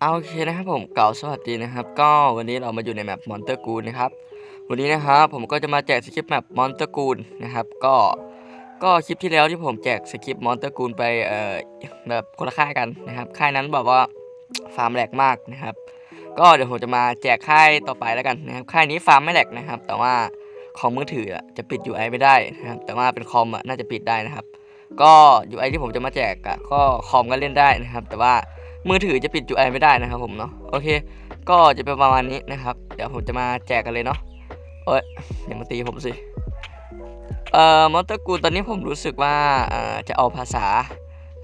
เอาโอเคนะครับผมเก่าสวัสดีนะครับ ก็วันนี้เรามาอยู่ในแมปมอนเตอร์กูลนะครับ วันนี้นะครับผมก็จะมาแจกสคริปต์แมปมอนเตอร์กูลนะครับก็ก็คลิปที่แล้วที่ผมแจกสคริปต์มอนเตอร์กูลไปเอ่อแบบคนละค่ายกันนะครับค่ายนั้นบอกว่าฟาร์มแหลกมากนะครับ ก็เดี๋ยวผมจะมาแจกค่ายต่อไปแล้วกันนะครับค่ายนี้ฟาร์มไม่แหลกนะครับ แต่ว่าของมือถืออะจะปิด UI ไม่ได้นะครับแต่ว่าเป็นคอมอะน่าจะปิดได้นะครับ ก็ UI ที่ผมจะมาแจกอะก็คอมก็เล่นได้นะครับ แต่ว่า มือถือจะปิด UI ไม่ได้นะครับผมเนาะโอเค ก็จะเป็นประมาณนี้นะครับ เดี๋ยวผมจะมาแจกกันเลยเนาะเอ้ยอย่ามาตีผมสิเอ่อมอเตอร์กูตอนนี้ผมรู้สึกว่าเอ่อจะเอาภาษา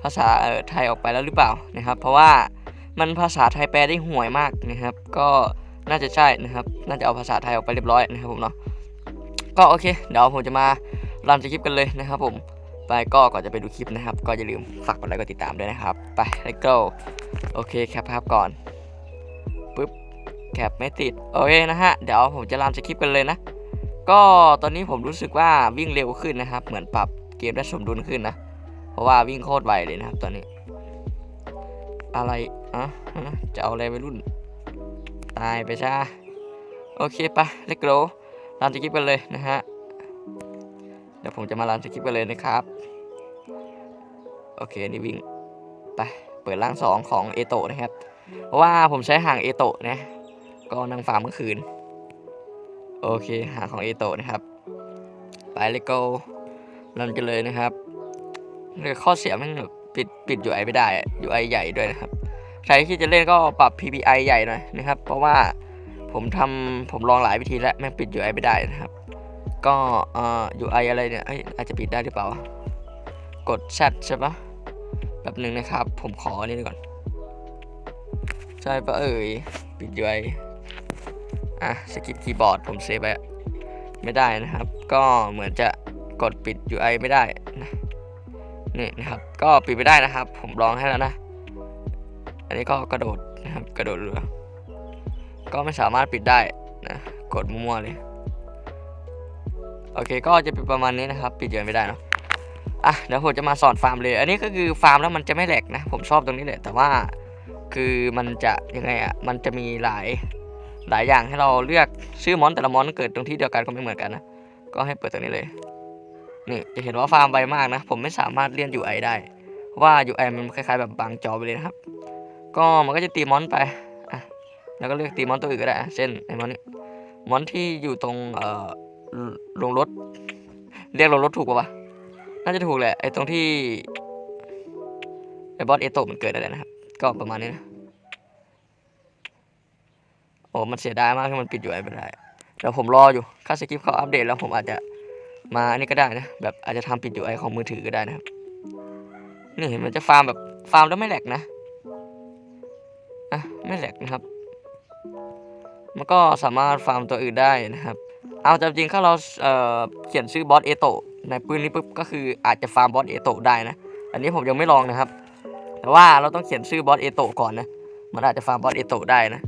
ภาษาไทยออกไปแล้วหรือเปล่านะครับ เพราะว่ามันภาษาไทยแปลได้ห่วยมากนะครับ ก็น่าจะใช่นะครับ น่าจะเอาภาษาไทยออกไปเรียบร้อยนะครับผมเนาะก็โอเค เดี๋ยวผมจะมารันสคริปต์กันเลยนะครับผม ไปก็ก่อนจะไปดูคลิปนะครับ ก็อย่าลืมฝากกดไลค์กดติดตามด้วยนะครับ ไป let's go โอเคแคปภาพก่อนปึ๊บแคปไม่ติด โอเคนะฮะ เดี๋ยวผมจะรันสคริปกันเลยนะ ก็ตอนนี้ผมรู้สึกว่าวิ่งเร็วขึ้นนะครับ เหมือนปรับเกมได้สมดุลขึ้นนะ เพราะว่าวิ่งโคตรไวเลยนะครับตอนนี้ อะไรอะจะเอาอะไรไปรุ่น ตายไปช้าโอเคไป let's go รันสคริปกันเลยนะฮะ เดี๋ยวผมจะมารันสคริปต์กันเลยนะครับ โอเคนี่วิ่งไปเปิดร่างสองของเอโตะนะครับ เพราะว่าผมใช้ห่างเอโตะนะ ก็นั่งฟาร์มเมื่อคืน โอเคหางของเอโตะนะครับ ไปเลยโกรันกันเลยนะครับเลยข้อเสียมันแบบปิดปิด UI ไอไม่ได้อะ UI ใหญ่ด้วยนะครับ ใครที่จะเล่นก็ปรับ PPI ใหญ่หน่อยนะครับ เพราะว่าผมทำผมลองหลายวิธีแล้วแม่งปิด UI ไม่ได้นะครับ ก็เอ่อ UI อะไรเนี่ยเอ้ยอาจจะปิดได้หรือเปล่าวะกด Z ใช่ปะแป๊บหนึ่งนะครับ ผมขออันนี้ก่อน ใช่ปะเอ่ย ปิด UI อะสกิปคีย์บอร์ดผมเซฟไปไม่ได้นะครับ ก็เหมือนจะกดปิด UI ไม่ได้นะนี่นะครับ ก็ปิดไม่ได้นะครับ ผมลองให้แล้วนะ อันนี้ก็กระโดดนะครับ กระโดดเรือ ก็ไม่สามารถปิดได้นะ กดมั่วๆเลย โอเคก็จะเป็นประมาณนี้นะครับ ปิดเยอะไม่ได้เนอะอะเดี๋ยวผมจะมาสอนฟาร์มเลย อันนี้ก็คือฟาร์มแล้วมันจะไม่แหลกนะ ผมชอบตรงนี้เลยแต่ว่าคือมันจะยังไงอะมันจะมีหลายหลายอย่างให้เราเลือกชื่อมอนแต่ละมอนเกิดตรงที่เดียวกันก็ไม่เหมือนกันนะก็ให้เปิดตรงนี้เลยนี่จะเห็นว่าฟาร์มไวมากนะ ผมไม่สามารถเลี่ยน UI ได้เพราะว่า UI มันคล้ายๆ แบบบังจอไปเลยนะครับ ก็มันก็จะตีมอนไปอะแล้วก็เลือกตีมอนตัวอื่นก็ได้เช่นไอ้มอนนี้มอนที่อยู่ตรงเอ่อ ลงรถ เรียกลงรถถูกปะวะ น่าจะถูกแหละ ไอ้ตรงที่ไอ้บอสเอโตมันเกิดอะไรนะครับ ก็ประมาณนี้นะ โอ้ มันเสียดายมากที่มันปิดอยู่ไอ้ไม่ได้เดี๋ยวผมรออยู่ ค่าสคริปเขาอัปเดตแล้วผมอาจจะมาอันนี้ก็ได้นะ แบบอาจจะทำปิดอยู่ไอของมือถือก็ได้นะครับ นี่เห็นมันจะฟาร์มแบบฟาร์มแล้วไม่แหลกนะ อะ ไม่แหลกนะครับ มันก็สามารถฟาร์มตัวอื่นได้นะครับ เอาจริงๆถ้าเราเเขียนชื่อบอสเอโตะในปืนนี้ปุ๊บก็คืออาจจะฟาร์มบอสเอโตะได้นะ อันนี้ผมยังไม่ลองนะครับ แต่ว่าเราต้องเขียนชื่อบอสเอโตะก่อนนะ มันอาจจะฟาร์มบอสเอโตะได้นะ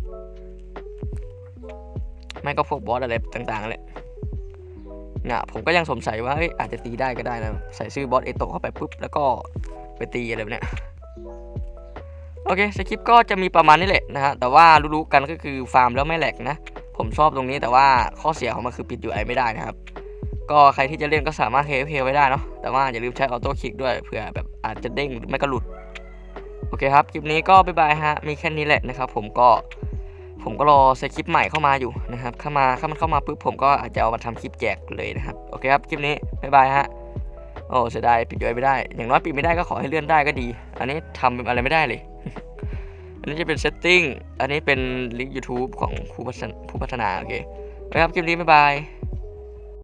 ไม่ก็พวกบอสอะไรต่างๆแหละเนี่ยผมก็ยังสงสัยว่าเอ้ยอาจจะตีได้ก็ได้นะ ใส่ชื่อบอสเอโตะเข้าไปปุ๊บแล้วก็ไปตีอะไรแบบเนี้ยโอเคสคริปต์ก็จะมีประมาณนี้แหละนะฮะแต่ว่ารู้ๆกันก็คือฟาร์มแล้วไม่แหลกนะ ผมชอบตรงนี้แต่ว่าข้อเสียของมันคือปิด UI ไม่ได้นะครับ ก็ใครที่จะเล่นก็สามารถเฮเพไว้ได้เนาะแต่ว่าอย่าลืมใช้ออโต้คลิกด้วยเผื่อแบบอาจจะเด้งหรือไม่ก็หลุด โอเคครับ คลิปนี้ก็บ๊ายบายฮะ มีแค่นี้แหละนะครับ ผมก็ผมก็รอเซตคลิปใหม่เข้ามาอยู่นะครับ เข้ามาเข้ามันเข้ามาปุ๊บผมก็อาจจะเอามาทำคลิปแจกเลยนะครับ โอเคครับ คลิปนี้บ๊ายบายฮะ โอ้เสียดายปิด UI ไม่ได้ อย่างน้อยปิดไม่ได้ก็ขอให้เลื่อนได้ก็ดี อันนี้ทำอะไรไม่ได้เลย อันนี้จะเป็นเซตติ้งอันนี้เป็นลิงก์ YouTube ของผู้พัฒนา โอเคนะครับคลิปนี้บ๊ายบาย